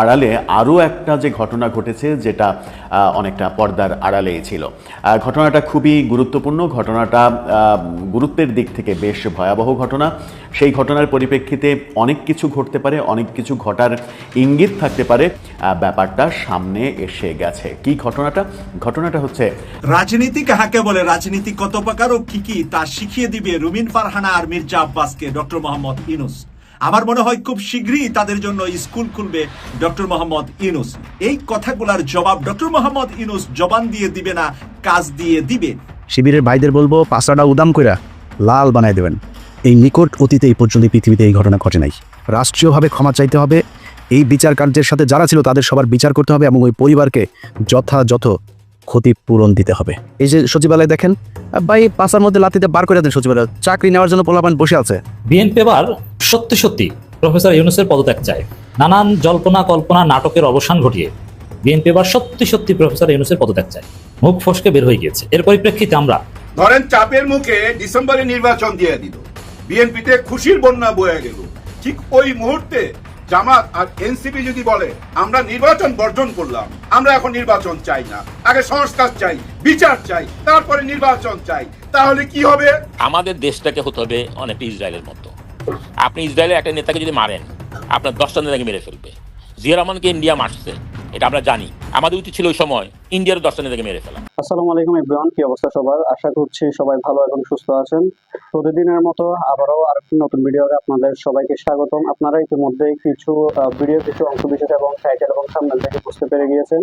আড়ালে আরও একটা যে ঘটনা ঘটেছে, যেটা অনেকটা পর্দার আড়ালেই ছিল। ঘটনাটা খুবই গুরুত্বপূর্ণ। ঘটনাটা গুরুত্বের দিক থেকে বেশ ভয়াবহ ঘটনা। সেই ঘটনার পরিপ্রেক্ষিতে অনেক কিছু ঘটতে পারে, অনেক কিছু ঘটার ইঙ্গিত থাকতে পারে। ব্যাপারটা সামনে এসে গেছে। কি ঘটনাটা? ঘটনাটা হচ্ছে, রাজনীতি কাহাকে বলে? রাজনীতি কত প্রকার ও কি কি? তা শিখিয়ে দিবে রুমিন ফারহানা আর মির্জা আব্বাসকে। ডক্টর মোহাম্মদ ইনুস আমার মনে হয় খুব শীঘ্রই তাদের জন্য স্কুল খুলবে ডক্টর মোহাম্মদ ইনুস এই কথাগুলার জবাব ডক্টর মোহাম্মদ ইনুস জবান দিয়ে দিবে না কাজ দিয়ে দিবে। শিবিরের ভাইদের বলব পাঁচটা উদাম কইরা লাল বানায় দেবেন। এই নিকট অতীতে এই পর্যন্ত পৃথিবীতে এই ঘটনা ঘটে নাই। রাষ্ট্রীয়ভাবে ক্ষমা চাইতে হবে। এই বিচার কার্যের সাথে যারা ছিল তাদের সবার বিচার করতে হবে এবং ওই পরিবারকে যথাযথ ক্ষতিপূরণ দিতে হবে। এই যে সচিবালয় দেখেন ভাই পাঁচার মধ্যে লাতিতে বার করে দেন সচিবালয়। চাকরি নেওয়ার জন্য পোলাপান বসে আছে। বিএনপি এবার সত্যি সত্যি প্রফেসর ইউনুসের পদত্যাগ চায়। নানান জল্পনা কল্পনা নাটকের অবসান ঘটিয়ে বিএনপি এবার সত্যি সত্যি প্রফেসর ইউনুসের পদত্যাগ চায়। মুখ ফসকে বের হয়ে গিয়েছে। এর পরিপ্রেক্ষিতে আমরা ধরেন চাপের মুখে ডিসেম্বরে নির্বাচন দিয়ে দিল। বিএনপিতে খুশির বন্যা বয়ে গেল। ঠিক ওই মুহূর্তে জামাত আর এনসিপি যদি বলে আমরা নির্বাচন বর্জন করলাম আমরা এখন নির্বাচন চাই না। আগে সংস্কার চাই বিচার চাই তারপরে নির্বাচন চাই তাহলে কি হবে? আমাদের দেশটাকে হতে হবে অনেকটা ইসরায়েলের মতো। আপনি ইসরায়েলের একটা নেতাকে যদি মারেন, আপনার দশটা নেতাকে মেরে ফেলবে। জিয়া রহমানকে ইন্ডিয়া মারছে, এটা আমরা জানি। আমাদের উচিত ছিল ওই সময় ইন্ডিয়ার দশটা নেতাকে মেরে ফেলা। আসসালামু আলাইকুম ইব্রাহিম কি অবস্থা সবার? আশা করছি সবাই ভালো এবং সুস্থ আছেন। প্রতিদিনের মতো আবারও আর আরেকটি নতুন ভিডিওতে আপনাদের সবাইকে স্বাগতম। আপনারা ইতিমধ্যে কিছু ভিডিও কিছু অংশ বিশেষ এবং টাইটেল এবং সামনে থেকে বুঝতে পেরে গিয়েছেন।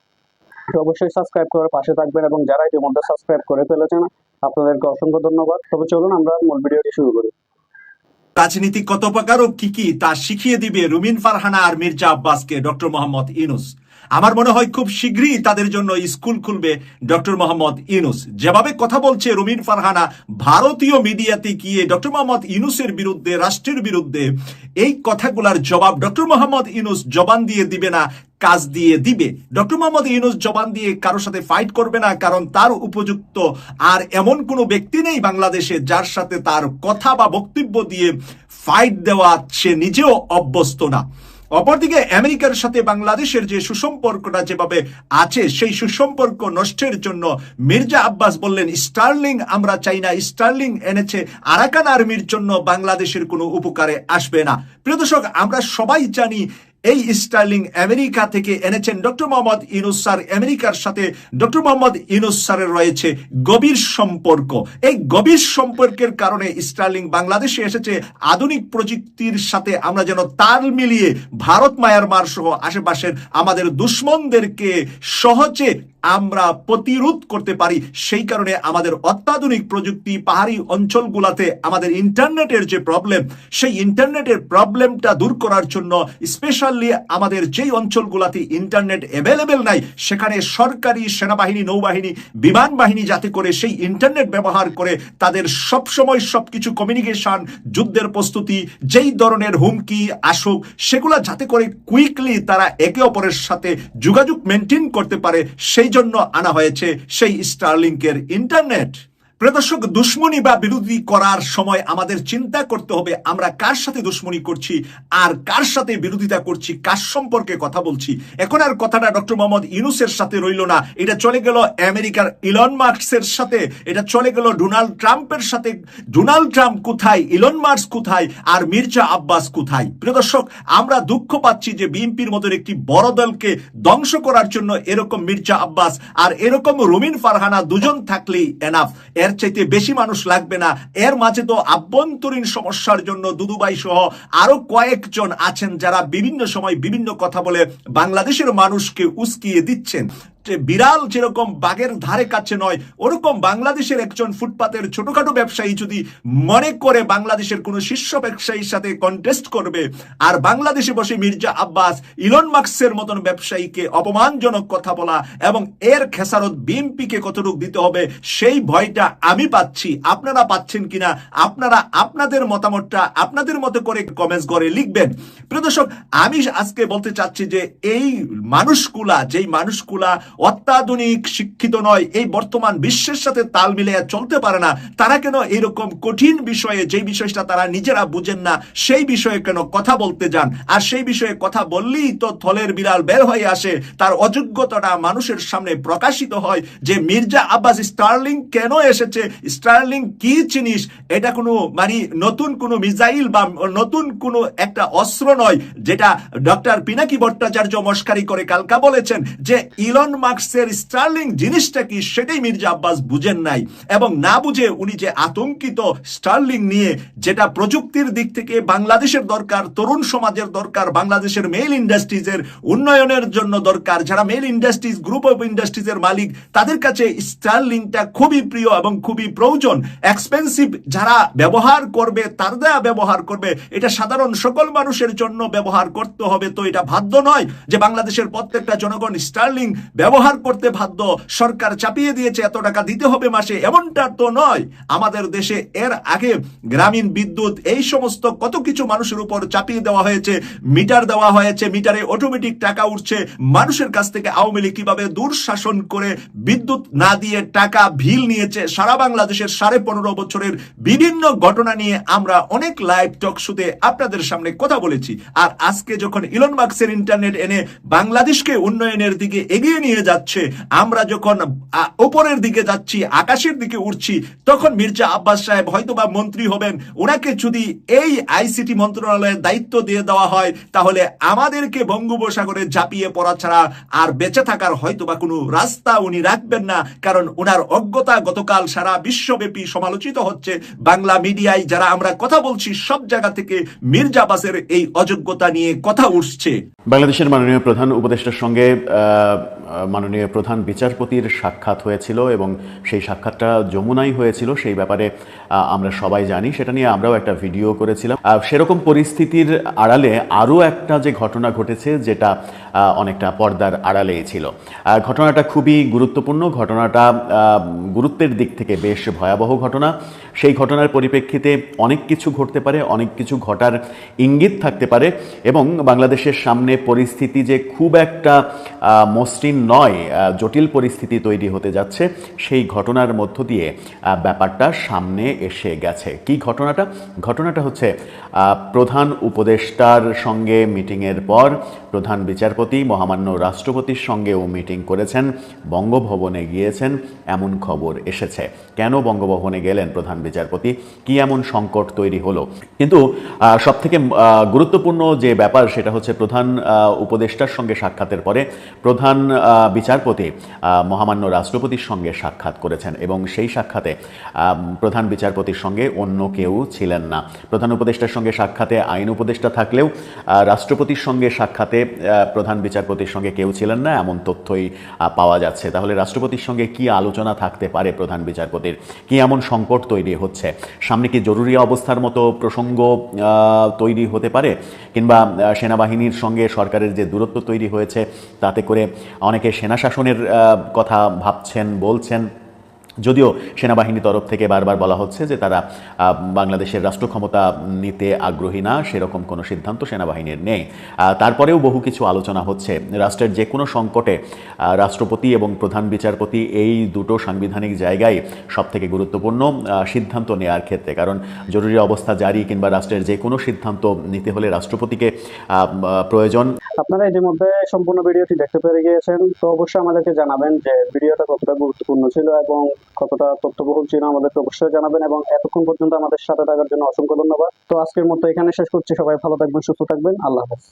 অবশ্যই সাবস্ক্রাইব করার পাশে থাকবেন এবং যারা ইতিমধ্যে সাবস্ক্রাইব করে ফেলেছেন, আপনাদেরকে অসংখ্য ধন্যবাদ। তবে চলুন আমরা মূল ভিডিওটি শুরু করি। রাজনীতি কত প্রকার ও কি কি তা শিখিয়ে দিবে রুমিন ফারহানা আর মির্জা আব্বাসকে ডক্টর মোহাম্মদ ইনুস আমার মনে হয় খুব শীঘ্রই তাদের জন্য স্কুল খুলবে ডক্টর মোহাম্মদ ইনুস যেভাবে কথা বলছে রুমিন ফারহানা, ভারতীয় মিডিয়াতে গিয়ে ডক্টর মোহাম্মদ ইনুসের বিরুদ্ধে, রাষ্ট্রের বিরুদ্ধে এই কথাগুলার জবাব ডক্টর মোহাম্মদ ইনুস জবান দিয়ে দিবে না, কাজ দিয়ে দিবে। ডক্টর মোহাম্মদ ইউনুস জবান দিয়ে কারোর সাথে ফাইট করবে না, কারণ তার উপযুক্ত আর এমন কোনো ব্যক্তি নেই বাংলাদেশে যার সাথে তার কথা বা বক্তব্য দিয়ে ফাইট দেওয়া সে নিজেও অভ্যস্ত না। অপরদিকে আমেরিকার সাথে বাংলাদেশের যে সুসম্পর্কটা যেভাবে আছে, সেই সুসম্পর্ক নষ্টের জন্য মির্জা আব্বাস বললেন, স্টার্লিং আমরা চাই না, স্টার্লিং এনেছে আরাকান আর্মির জন্য বাংলাদেশের কোনো উপকারে আসবে না। প্রিয় দর্শক, আমরা সবাই জানি এই স্টার্লিং আমেরিকা থেকে এনেছেন ডক্টর মোহাম্মদ ইনুস স্যার। আমেরিকার সাথে ডক্টর মোহাম্মদ ইনুস স্যারের রয়েছে গভীর সম্পর্ক। এই গভীর সম্পর্কের কারণে স্টার্লিং বাংলাদেশে এসেছে আধুনিক প্রযুক্তির সাথে। আমরা যেন তাল মিলিয়ে ভারত মায়ানমার সহ আশেপাশের আমাদের দুশ্মনদেরকে সহজে আমরা প্রতিরোধ করতে পারি। সেই কারণে আমাদের অত্যাধুনিক প্রযুক্তি পাহাড়ি অঞ্চলগুলাতে আমাদের ইন্টারনেটের যে প্রবলেম, সেই ইন্টারনেটের প্রবলেমটা দূর করার জন্য স্পেশালি আমাদের যেই অঞ্চলগুলাতে ইন্টারনেট অ্যাভেলেবেল নাই, সেখানে সরকারি সেনাবাহিনী, নৌবাহিনী, বিমান বাহিনী যাতে করে সেই ইন্টারনেট ব্যবহার করে তাদের সবসময় সবকিছু কমিউনিকেশন যুদ্ধের প্রস্তুতি, যেই ধরনের হুমকি, আসুক, সেগুলা যাতে করে কুইকলি তারা একে অপরের সাথে যোগাযোগ মেনটেন করতে পারে, সেই জন্য আনা হয়েছে সেই স্টারলিংকের ইন্টারনেট প্রদর্শক দুশ্মনী বা বিরোধী করার সময় আমাদের চিন্তা করতে হবে, আমরা কার সাথে দুশ্মনী করছি, আর কার সাথে বিরোধিতা করছি, কার সম্পর্কে কথা বলছি। এখন আর কথাটা ডক্টর মোহাম্মদ ইউনুসের সাথে রইল না, এটা চলে গেল আমেরিকার ইলন মার্কসের সাথে, এটা চলে গেল ডোনাল্ড ট্রাম্পের সাথে। ডোনাল্ড ট্রাম্প কোথায়, ইলন মার্কস কোথায়, আর মির্জা আব্বাস কোথায়? প্রিয় দর্শক, আমরা দুঃখ পাচ্ছি যে বিএনপির মতন একটি বড় দলকে ধ্বংস করার জন্য এরকম মির্জা আব্বাস আর এরকম রুমিন ফারহানা দুজন থাকলেই এনাফ এর চাইতে বেশি মানুষ লাগবে না। এর মাঝে তো আভ্যন্তরীণ সমস্যার জন্য দুদুবাই সহ আরও কয়েকজন আছেন যারা বিভিন্ন সময় বিভিন্ন কথা বলে বাংলাদেশের মানুষকে উস্কিয়ে দিচ্ছেন। বিড়াল যেরকম বাঘের ধারে কাছে নয়, ওরকম বাংলাদেশের একজন ফুটপাতের ছোটখাটো ব্যবসায়ী যদি মনে করে বাংলাদেশের কোনো শীর্ষ ব্যবসায়ীর সাথে কন্টেস্ট করবে, আর বাংলাদেশে বসে মির্জা আব্বাস, ইলন মার্কসের মতন ব্যবসায়ীকে অপমানজনক কথা বলা এবং এর খেসারত বিএমপিকে কতটুকু দিতে হবে, সেই ভয়টা আমি পাচ্ছি। আপনারা পাচ্ছেন কিনা? আপনারা আপনাদের মতামতটা আপনাদের মতো করে কমেন্টস করে লিখবেন। প্রিয় দর্শক, আমি আজকে বলতে চাচ্ছি যে এই মানুষগুলা, যেই মানুষগুলা অত্যাধুনিক শিক্ষিত নয়। এই বর্তমান বিশ্বের সাথে তাল মিলিয়ে চলতে পারে না। তারা কেন এরকম কঠিন বিষয়ে যে বিষয়টা তারা নিজেরা বুঝেন না, সেই বিষয়ে কেন কথা বলতে যান? আর সেই বিষয়ে কথা বললেই তো থলের বিড়াল বের হয়ে আসে। তার অযোগ্যতাটা মানুষের সামনে প্রকাশিত হয় যে, মির্জা আব্বাস স্টার্লিং কেন এসেছে? স্টার্লিং কি জিনিস? এটা কোনো মানে নতুন কোনো মিসাইল বা নতুন কোনো একটা অস্ত্র নয়, যেটা ডক্টর পিনাকি ভট্টাচার্য মস্কারি করে কালকা বলেছেন যে, ইলন মার্কসের স্টার্লিং জিনিসটা কি সেটাই মির্জা আব্বাস বুঝেন নাই এবং না বুঝে উনি যে আতঙ্কিত স্টার্লিং নিয়ে যেটা প্রযুক্তির দিক থেকে বাংলাদেশের দরকার, তরুণ সমাজের দরকার, বাংলাদেশের মেইল ইন্ডাস্ট্রিজের উন্নয়নের জন্য দরকার, যারা মেইল ইন্ডাস্ট্রিজ গ্রুপ অফ ইন্ডাস্ট্রিজের মালিক, তাদের কাছে স্টারলিংটা খুবই প্রিয় এবং খুবই প্রয়োজন। এক্সপেন্সিভ যারা ব্যবহার করবে, তার ব্যবহার করবে। এটা সাধারণ সকল মানুষের জন্য ব্যবহার করতে হবে, তো এটা বাধ্য নয় যে বাংলাদেশের প্রত্যেকটা জনগণ স্টার্লিং ব্যবহার করতে বাধ্য। সরকার চাপিয়ে দিয়েছে, এত টাকা দিতে হবে মাসে। এমনটা তো নয়। আমাদের দেশে এর আগে গ্রামীণ বিদ্যুৎ, এই সমস্ত কত কিছু মানুষের উপর চাপিয়ে দেওয়া হয়েছে। মিটার দেওয়া হয়েছে, মিটারে অটোমেটিক টাকা উঠছে। মানুষের কাছ থেকে আওয়ামী লীগ কীভাবে দুঃশাসন করে বিদ্যুৎ না দিয়ে টাকা ভিল নিয়েছে? সারা বাংলাদেশের সাড়ে পনেরো বছরের বিভিন্ন ঘটনা নিয়ে আমরা অনেক লাইভ টক শুতে আপনাদের সামনে কথা বলেছি। আর আজকে যখন ইলন মার্কসের ইন্টারনেট এনে বাংলাদেশকে উন্নয়নের দিকে এগিয়ে নিয়ে যাচ্ছে, আমরা যখন ওপরের দিকে যাচ্ছি, আকাশের দিকে উঠছি, তখন মির্জা আব্বাস সাহেব হয়তোবা মন্ত্রী হবেন। ওনাকে যদি এই আইসিটি মন্ত্রণালয়ের দায়িত্ব দিয়ে দেওয়া হয়, তাহলে আমাদেরকে বঙ্গোপসাগরে ঝাঁপিয়ে পড়া ছাড়া আর বেঁচে থাকার হয়তোবা কোনো রাস্তা উনি রাখবেন না, কারণ ওনার অজ্ঞতা গতকাল সারা বিশ্বব্যাপী সমালোচিত হচ্ছে। বাংলা মিডিয়ায় যারা আমরা কথা বলছি, সব জায়গা থেকে মির্জা আব্বাসের এই অযোগ্যতা নিয়ে কথা উঠছে। বাংলাদেশের মাননীয় প্রধান উপদেষ্টার সঙ্গে মাননীয় প্রধান বিচারপতির সাক্ষাৎ হয়েছিল এবং সেই সাক্ষাৎটা যমুনাই হয়েছিল, সেই ব্যাপারে আমরা সবাই জানি। সেটা নিয়ে আমরাও একটা ভিডিও করেছিলাম। সেরকম পরিস্থিতির আড়ালে আরও একটা যে ঘটনা ঘটেছে, যেটা অনেকটা পর্দার আড়ালেই ছিল। ঘটনাটা খুবই গুরুত্বপূর্ণ। ঘটনাটা গুরুত্বের দিক থেকে বেশ ভয়াবহ ঘটনা। সেই ঘটনার পরিপ্রেক্ষিতে অনেক কিছু ঘটতে পারে, অনেক কিছু ঘটার ইঙ্গিত থাকতে পারে এবং বাংলাদেশের সামনে পরিস্থিতি যে খুব একটা মসৃণ নয় আহ, জটিল পরিস্থিতি তৈরি হতে যাচ্ছে। সেই ঘটনার মধ্য দিয়ে ব্যাপারটা সামনে এসে গেছে। কি ঘটনাটা? ঘটনাটা হচ্ছে প্রধান উপদেষ্টার সঙ্গে মিটিংয়ের পর প্রধান বিচারপতি মহামান্য রাষ্ট্রপতির সঙ্গেও মিটিং করেছেন বঙ্গভবনে গিয়েছেন এমন খবর এসেছে। কেন বঙ্গভবনে গেলেন প্রধান বিচারপতি? কি এমন সংকট তৈরি হলো? কিন্তু সব থেকে গুরুত্বপূর্ণ যে ব্যাপার সেটা হচ্ছে প্রধান উপদেষ্টার সঙ্গে সাক্ষাতের পরে প্রধান বিচারপতি মহামান্য রাষ্ট্রপতির সঙ্গে সাক্ষাৎ করেছেন এবং সেই সাক্ষাতে প্রধান বিচারপতির সঙ্গে অন্য কেউ ছিলেন না। প্রধান উপদেষ্টার সঙ্গে সাক্ষাতে, আইন উপদেষ্টা থাকলেও রাষ্ট্রপতির সঙ্গে সাক্ষাতে প্রধান বিচারপতির সঙ্গে কেউ ছিলেন না, এমন তথ্যই পাওয়া যাচ্ছে। তাহলে রাষ্ট্রপতির সঙ্গে কি আলোচনা থাকতে পারে প্রধান বিচারপতির? কি এমন সংকট তৈরি হচ্ছে? সামনে কি জরুরি অবস্থার মতো প্রসঙ্গ তৈরি হতে পারে? কিংবা সেনাবাহিনীর সঙ্গে সরকারের যে দূরত্ব তৈরি হয়েছে, তাতে করে অনেকে সেনা শাসনের কথা ভাবছেন বলছেন। যদিও সেনাবাহিনীর তরফ থেকে বারবার বলা হচ্ছে যে তারা বাংলাদেশের রাষ্ট্র ক্ষমতা নিতে আগ্রহী না, সেরকম কোনো সিদ্ধান্ত সেনাবাহিনীর নেই। তারপরেও বহু কিছু আলোচনা হচ্ছে। রাষ্ট্রের যে কোনো সংকটে রাষ্ট্রপতি এবং প্রধান বিচারপতি এই দুটো সাংবিধানিক জায়গায় সব থেকে গুরুত্বপূর্ণ সিদ্ধান্ত নেওয়ার ক্ষেত্রে। কারণ জরুরি অবস্থা জারি কিংবা রাষ্ট্রের যে কোনো সিদ্ধান্ত নিতে হলে রাষ্ট্রপতিকে প্রয়োজন। আপনারা ইতিমধ্যে সম্পূর্ণ ভিডিওটি দেখতে পেরে গিয়েছেন। তো অবশ্যই আমাদেরকে জানাবেন যে ভিডিওটা কতটা গুরুত্বপূর্ণ ছিল এবং কতটা তথ্যবহুল ছিল আমাদেরকে অবশ্যই জানাবেন এবং এতক্ষণ পর্যন্ত আমাদের সাথে থাকার জন্য অসংখ্য ধন্যবাদ। তো আজকের মতো এখানে শেষ করছি। সবাই ভালো থাকবেন, সুস্থ থাকবেন। আল্লাহ হাফেজ।